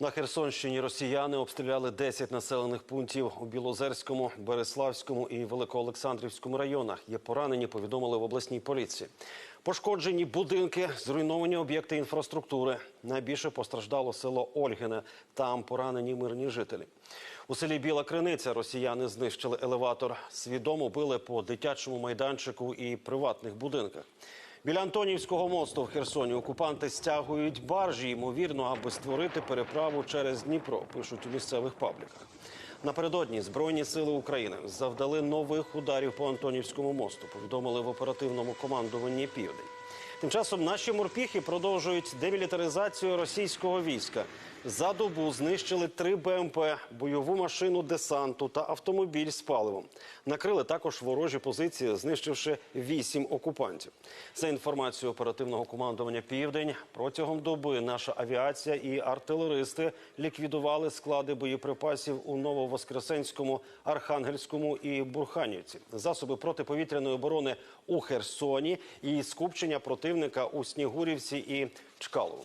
На Херсонщині росіяни обстріляли 10 населених пунктів у Білозерському, Береславському і Великоолександрівському районах. Є поранені, повідомили в обласній поліції. Пошкоджені будинки, зруйновані об'єкти інфраструктури. Найбільше постраждало село Ольгине. Там поранені мирні жителі. У селі Біла Криниця росіяни знищили елеватор. Свідомо били по дитячому майданчику і приватних будинках. Біля Антонівського мосту в Херсоні окупанти стягують баржі, ймовірно, аби створити переправу через Дніпро. Пишуть у місцевих пабліках. Напередодні збройні сили України завдали нових ударів по Антонівському мосту. Повідомили в оперативному командуванні Південь. Тим часом наші морпіхи продовжують демілітаризацію російського війська. За добу знищили три БМП, бойову машину десанту та автомобіль з паливом. Накрили також ворожі позиції, знищивши вісім окупантів. За інформацією оперативного командування Південь протягом доби наша авіація і артилеристи ліквідували склади боєприпасів у Нововоскресенському, Архангельському і Бурханівці, засоби протиповітряної оборони у Херсоні і скупчення противника у Снігурівці і Чкаловому.